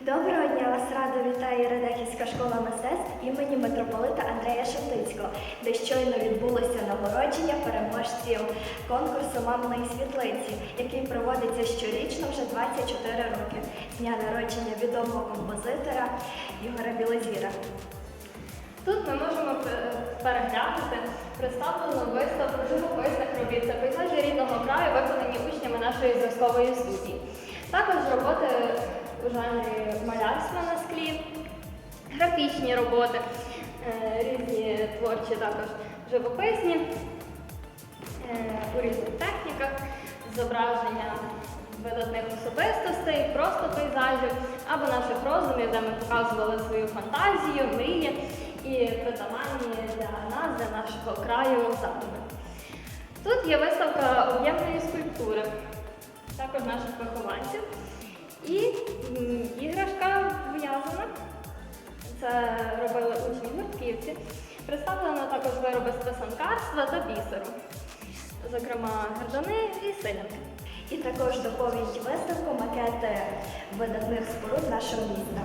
Доброго дня вас радо вітає Радехівська школа мистецтв імені митрополита Андрея Шептицького, де щойно відбулося нагородження переможців конкурсу Маминої світлиці, який проводиться щорічно вже 24 роки з дня народження відомого композитора Ігоря Білозіра. Тут ми можемо переглянути представлену виставку живописних робіт. Це пейзажі рідного краю, виконані учнями нашої зразкової студії. Також роботи жанрі малярства на склі, графічні роботи, е, різні творчі також живописні, е, у різних техніках, зображення видатних особистостей, просто пейзажів або наших розумів, де ми показували свою фантазію, мрії і притаманні для нас, для нашого краю задуми. Тут є виставка об'ємної скульптури, також наших вихованців. Це робили учні гуртківці. Представлено також вироби з писанкарства та бісеру, зокрема гардани і силянки. І також доповнюють виставку макети видатних споруд нашого міста.